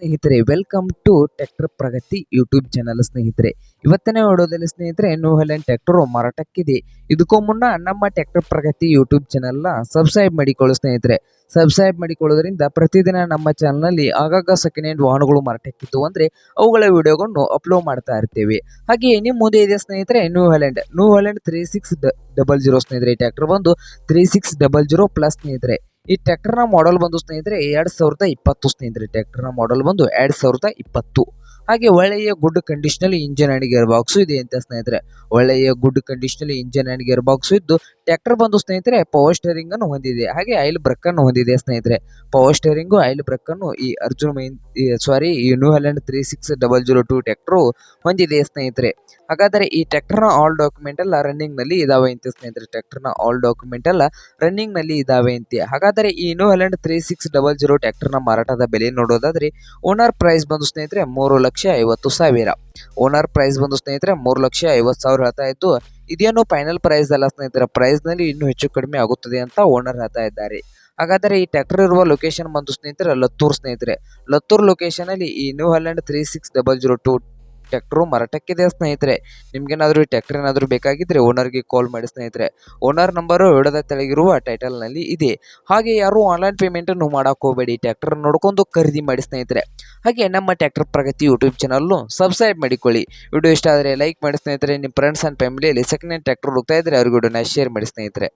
ಸ್ನೇಹಿತರೆ welcome to tractor Pragati YouTube channel ಸ್ನೇಹಿತರೆ. ಇವತ್ತನೇ ವಿಡಿಯೋದಲ್ಲಿ ಸ್ನೇಹಿತರೆ ನ್ಯೂ ಹಲೆಂಡ್ ಟ್ರ್ಯಾಕ್ಟರ್ ಮಾರಾಟಕ್ಕಿದೆ. ಇದಕ್ಕೂ ಮುನ್ನ ನಮ್ಮ ಟ್ರ್ಯಾಕ್ಟರ್ ಪ್ರಗತಿ ಯೂಟ್ಯೂಬ್ ಚಾನಲ್ನ ಸಬ್ಸ್ಕ್ರೈಬ್ ಮಾಡಿಕೊಳ್ಳಿ ಸ್ನೇಹಿತರೆ. ಸಬ್ಸ್ಕ್ರೈಬ್ ಮಾಡಿಕೊಳ್ಳೋದ್ರಿಂದ ಪ್ರತಿದಿನ ನಮ್ಮ ಚಾನಲ್ನಲ್ಲಿ ಆಗಾಗ ಸೆಕೆಂಡ್ ಹ್ಯಾಂಡ್ ವಾಹನಗಳು ಮಾರಾಟಕ್ಕಿದ್ದು ಅಂದರೆ ಅವುಗಳ ವಿಡಿಯೋಗಳನ್ನು ಅಪ್ಲೋಡ್ ಮಾಡ್ತಾ ಇರ್ತೇವೆ. ಹಾಗೆ ನಿಮ್ಮ ಮುಂದೆ ಇದೆ ಸ್ನೇಹಿತರೆ New Holland New three six double zero ಸ್ನೇಹಿತರೆ ಟ್ರ್ಯಾಕ್ಟರ್ ಬಂದು three six double zero plus ಸ್ನೇಹಿತರೆ. ಈ ಟ್ರ್ಯಾಕ್ಟರ್ನ ಮಾಡೆಲ್ ಬಂದು ಸ್ನೇಹಿತರೆ ಎರಡ್ ಸಾವಿರದ ಇಪ್ಪತ್ತು ಸ್ನೇಹಿತರೆ ಟ್ರ್ಯಾಕ್ಟರ್ನ ಮಾಡೆಲ್ ಬಂದು ಎರಡು ಸಾವಿರದ ಇಪ್ಪತ್ತು. ಹಾಗೆ ಒಳ್ಳೆಯ ಗುಡ್ ಕಂಡೀಷನಲ್ಲಿ ಇಂಜಿನ್ ಅಂಡ್ ಗೇರ್ ಬಾಕ್ಸು ಇದೆ ಅಂತ ಸ್ನೇಹಿತರೆ. ಒಳ್ಳೆಯ ಗುಡ್ ಕಂಡೀಷನಲ್ಲಿ ಇಂಜಿನ್ ಅಂಡ್ ಗೇರ್ ಬಾಕ್ಸು ಇದ್ದು ಟ್ರ್ಯಾಕ್ಟರ್ ಬಂದು ಸ್ನೇಹಿತರೆ ಪವರ್ ಸ್ಟೇರಿಂಗ್ ಅನ್ನು ಹೊಂದಿದೆ. ಹಾಗೆ ಆಯಿಲ್ ಬ್ರೇಕ್ ಅನ್ನು ಹೊಂದಿದೆ ಸ್ನೇಹಿತರೆ. ಪವರ್ ಸ್ಟೇರಿಂಗು ಆಯಿಲ್ ಬ್ರೇಕ್ ಅನ್ನು ಈ ಅರ್ಜುನ್ ಮೈನ್ ಸಾರಿ ಈ New Holland three six double zero two tractor ಹೊಂದಿದೆ ಸ್ನೇಹಿತರೆ. ಹಾಗಾದರೆ ಈ ಟ್ರ್ಯಾಕ್ಟರ್ನ ಆಲ್ ಡಾಕ್ಯುಮೆಂಟ್ ಎಲ್ಲ ರನ್ನಿಂಗ್ನಲ್ಲಿ ಇದಾವೆ ಅಂತ ಸ್ನೇಹಿತರೆ. ಟ್ರ್ಯಾಕ್ಟರ್ನ ಆಲ್ ಡಾಕ್ಯುಮೆಂಟ್ ಎಲ್ಲ ರನ್ನಿಂಗ್ನಲ್ಲಿ ಇದಾವೆ ಅಂತೆ. ಹಾಗಾದರೆ ಈ New Holland three six double zero ಟ್ರ್ಯಾಕ್ಟರ್ನ ಮಾರಾಟದ ಬೆಲೆ ನೋಡೋದಾದ್ರೆ ಓನರ್ ಪ್ರೈಸ್ ಬಂದು ಸ್ನೇಹಿತರೆ ಮೂರು ಲಕ್ಷ ಐವತ್ತು ಸಾವಿರ. ಓನರ್ ಪ್ರೈಸ್ ಬಂದು ಸ್ನೇಹಿತರೆ ಮೂರು ಲಕ್ಷ ಐವತ್ತು ಸಾವಿರ ಹೇಳ್ತಾ ಇದ್ದು, ಇದೇನು ಫೈನಲ್ ಪ್ರೈಸ್ ಅಲ್ಲ ಸ್ನೇಹಿತರೆ ಪ್ರೈಸ್ನಲ್ಲಿ ಇನ್ನೂ ಹೆಚ್ಚು ಕಡಿಮೆ ಆಗುತ್ತದೆ ಅಂತ ಓನರ್ ಹೇಳ್ತಾ ಇದ್ದಾರೆ. ಹಾಗಾದರೆ ಈ ಟ್ರ್ಯಾಕ್ಟರ್ ಇರುವ ಲೊಕೇಶನ್ ಬಂದು ಸ್ನೇಹಿತರೆ ಲತ್ತೂರ್ ಸ್ನೇಹಿತರೆ. ಲತ್ತೂರ್ ಲೊಕೇಶನ್ ಅಲ್ಲಿ ಈ New Holland three six double zero two tractor ಮರಟಕ್ಕಿದೆ ಸ್ನೇಹಿತರೆ. ನಿಮ್ಗೇನಾದ್ರೂ ಈ ಟ್ರ್ಯಾಕ್ಟರ್ ಏನಾದರೂ ಬೇಕಾಗಿದ್ರೆ ಓನರ್ಗೆ ಕಾಲ್ ಮಾಡಿ ಸ್ನೇಹಿತರೆ. ಓನರ್ ನಂಬರು ವಿಡದ ತೆಳಗಿರುವ ಟೈಟಲ್ನಲ್ಲಿ ಇದೆ. ಹಾಗೆ ಯಾರು ಆನ್ಲೈನ್ ಪೇಮೆಂಟ್ ಅನ್ನು ಮಾಡಕ್ ಹೋಗಬೇಡಿ. ಟ್ರ್ಯಾಕ್ಟರ್ ನೋಡ್ಕೊಂಡು ಖರೀದಿ ಮಾಡಿ ಸ್ನೇಹಿತರೆ. ಹಾಗೆ ನಮ್ಮ ಟ್ರ್ಯಾಕ್ಟರ್ ಪ್ರಗತಿ ಯೂಟ್ಯೂಬ್ ಚಾನಲ್ನು ಸಬ್ಸ್ಕ್ರೈಬ್ ಮಾಡಿಕೊಳ್ಳಿ. ವಿಡಿಯೋ ಇಷ್ಟ ಆದರೆ ಲೈಕ್ ಮಾಡಿ ಸ್ನೇಹಿತರೆ. ನಿಮ್ಮ ಫ್ರೆಂಡ್ಸ್ ಆ್ಯಂಡ್ ಫ್ಯಾಮಿಲಿಯಲ್ಲಿ ಸೆಕೆಂಡ್ ಹ್ಯಾಂಡ್ ಟ್ರ್ಯಾಕ್ಟರ್ ಹೋಗ್ತಾ ಇದ್ರೆ ಅವ್ರಿಗೆ ಶೇರ್ ಮಾಡಿ ಸ್ನೇಹಿತರೆ.